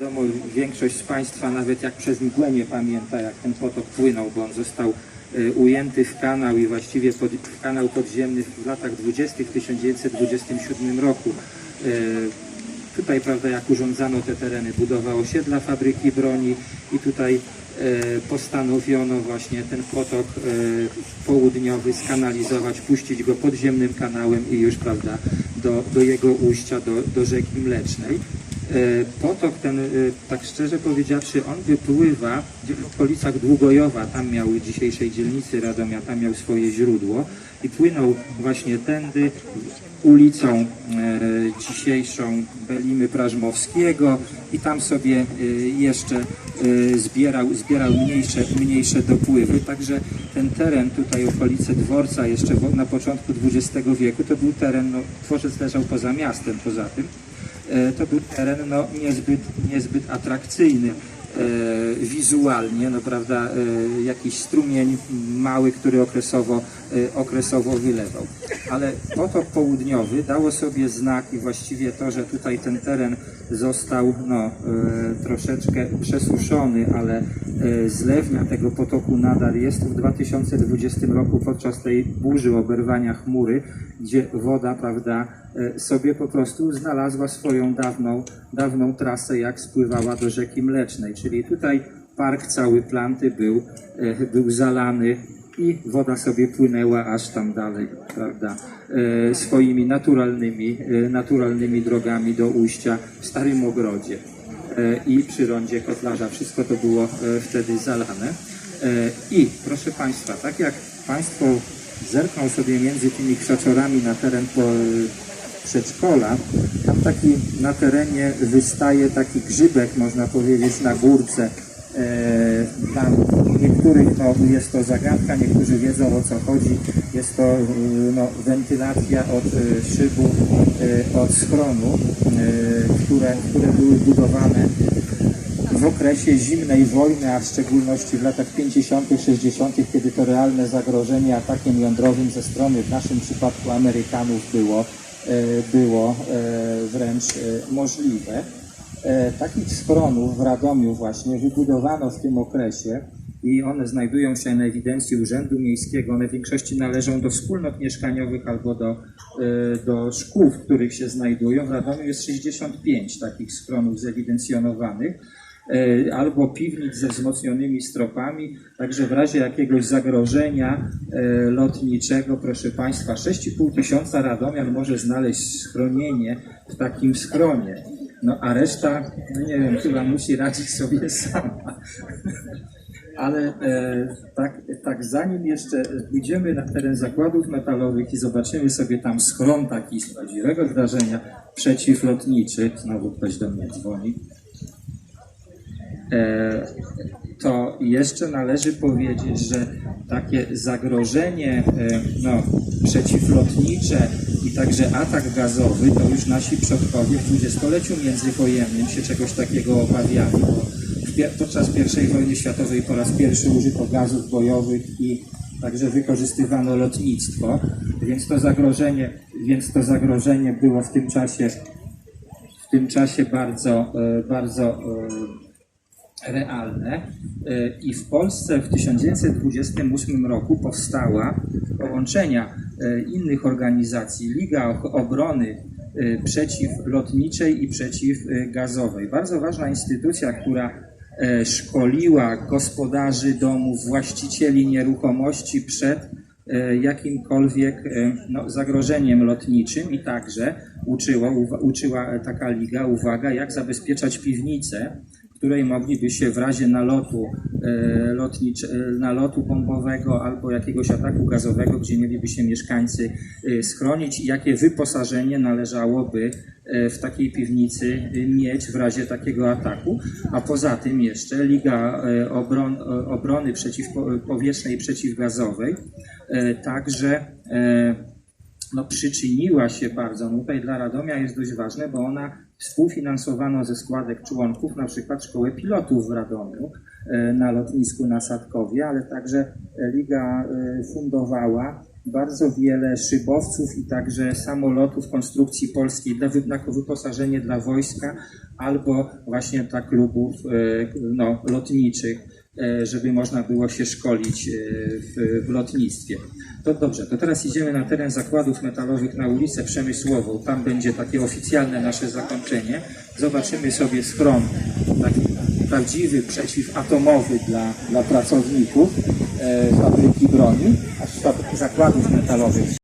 Wiadomo, większość z Państwa nawet jak przez mgłę nie pamięta, jak ten potok płynął, bo on został e, ujęty w kanał i właściwie pod, w kanał podziemny w latach 20. w 1927 roku. E, Tutaj, prawda, jak urządzano te tereny, budowało osiedla fabryki broni i tutaj e, postanowiono właśnie ten potok południowy skanalizować, puścić go podziemnym kanałem i już, prawda, do, do jego ujścia, do, do rzeki Mlecznej. E, Potok ten, e, tak szczerze powiedziawszy, on wypływa w okolicach Długojowa, tam miał dzisiejszej dzielnicy Radomia, tam miał swoje źródło i płynął właśnie tędy ulicą e, dzisiejszą Belimy Prażmowskiego i tam sobie jeszcze zbierał, zbierał mniejsze, mniejsze dopływy, także ten teren tutaj okolice dworca jeszcze na początku XX wieku to był teren, no, dworzec leżał poza miastem poza tym, to był teren no, niezbyt, niezbyt atrakcyjny. e, wizualnie, no prawda, e, jakiś strumień mały, który okresowo, e, okresowo wylewał. Ale potok południowy dało sobie znak i właściwie to, że tutaj ten teren został no, e, troszeczkę przesuszony, ale e, zlewnia tego potoku nadal jest w 2020 roku podczas tej burzy oberwania chmury, gdzie woda, prawda, e, sobie po prostu znalazła swoją dawną, dawną trasę, jak spływała do rzeki Mlecznej. Czyli tutaj park cały planty był, e, był zalany i woda sobie płynęła aż tam dalej, prawda, e, swoimi naturalnymi, e, naturalnymi drogami do ujścia w Starym Ogrodzie i przy rondzie Kotlarza. Wszystko to było wtedy zalane. I proszę Państwa, tak jak Państwo zerkną sobie między tymi krzaczorami na teren przedszkola, tam taki na terenie wystaje taki grzybek, można powiedzieć, na górce. E, Dla niektórych to jest to zagadka, niektórzy wiedzą o co chodzi. Jest to e, no, wentylacja od e, szybu, od schronu, które, które były budowane w okresie zimnej wojny, a w szczególności w latach 50., 60., kiedy to realne zagrożenie atakiem jądrowym ze strony, w naszym przypadku Amerykanów, było, było e, wręcz e, możliwe. E, Takich schronów w Radomiu właśnie wybudowano w tym okresie i one znajdują się na ewidencji Urzędu Miejskiego. One w większości należą do wspólnot mieszkaniowych albo do, e, do szkół, w których się znajdują. W Radomiu jest 65 takich schronów zewidencjonowanych e, albo piwnic ze wzmocnionymi stropami, także w razie jakiegoś zagrożenia e, lotniczego, proszę Państwa, 6,5 tysiąca radomian może znaleźć schronienie w takim schronie. No a reszta, no nie wiem, chyba musi radzić sobie sama. Ale e, tak, tak zanim jeszcze pójdziemy na teren zakładów metalowych i zobaczymy sobie tam schron taki z prawdziwego zdarzenia przeciwlotniczy, znowu ktoś do mnie dzwoni, e, to jeszcze należy powiedzieć, że takie zagrożenie e, no, przeciwlotnicze i także atak gazowy, to już nasi przodkowie w dwudziestoleciu międzywojennym się czegoś takiego obawiali. Podczas I wojny światowej po raz pierwszy użyto gazów bojowych i także wykorzystywano lotnictwo, więc to zagrożenie, więc to zagrożenie było w tym czasie w tym czasie bardzo, e, bardzo e, realne. E, i w Polsce w 1928 roku powstała połączenia e, innych organizacji. Liga Obrony e, Przeciwlotniczej i Przeciwgazowej. Bardzo ważna instytucja, która szkoliła gospodarzy domów, właścicieli nieruchomości przed jakimkolwiek no, zagrożeniem lotniczym i także uczyła, uczyła taka liga, uwaga, jak zabezpieczać piwnicę, w której mogliby się w razie nalotu, e, lotnicz, e, nalotu bombowego albo jakiegoś ataku gazowego, gdzie mieliby się mieszkańcy e, schronić i jakie wyposażenie należałoby w takiej piwnicy mieć w razie takiego ataku. A poza tym jeszcze Liga Obron, Obrony Przeciwpowietrznej i Przeciwgazowej także no, przyczyniła się bardzo. No, tutaj dla Radomia jest dość ważne, bo ona współfinansowano ze składek członków na przykład Szkołę Pilotów w Radomiu e, na lotnisku na Sadkowie, ale także Liga e, fundowała bardzo wiele szybowców i także samolotów konstrukcji polskiej dla jako wyposażenie dla wojska albo właśnie dla klubów e, no, lotniczych, żeby można było się szkolić e, w, w lotnictwie. To dobrze, to teraz idziemy na teren zakładów metalowych na ulicę Przemysłową. Tam będzie takie oficjalne nasze zakończenie. Zobaczymy sobie schron taki prawdziwy, przeciwatomowy dla, dla pracowników e, fabryki broni, a z zakładów metalowych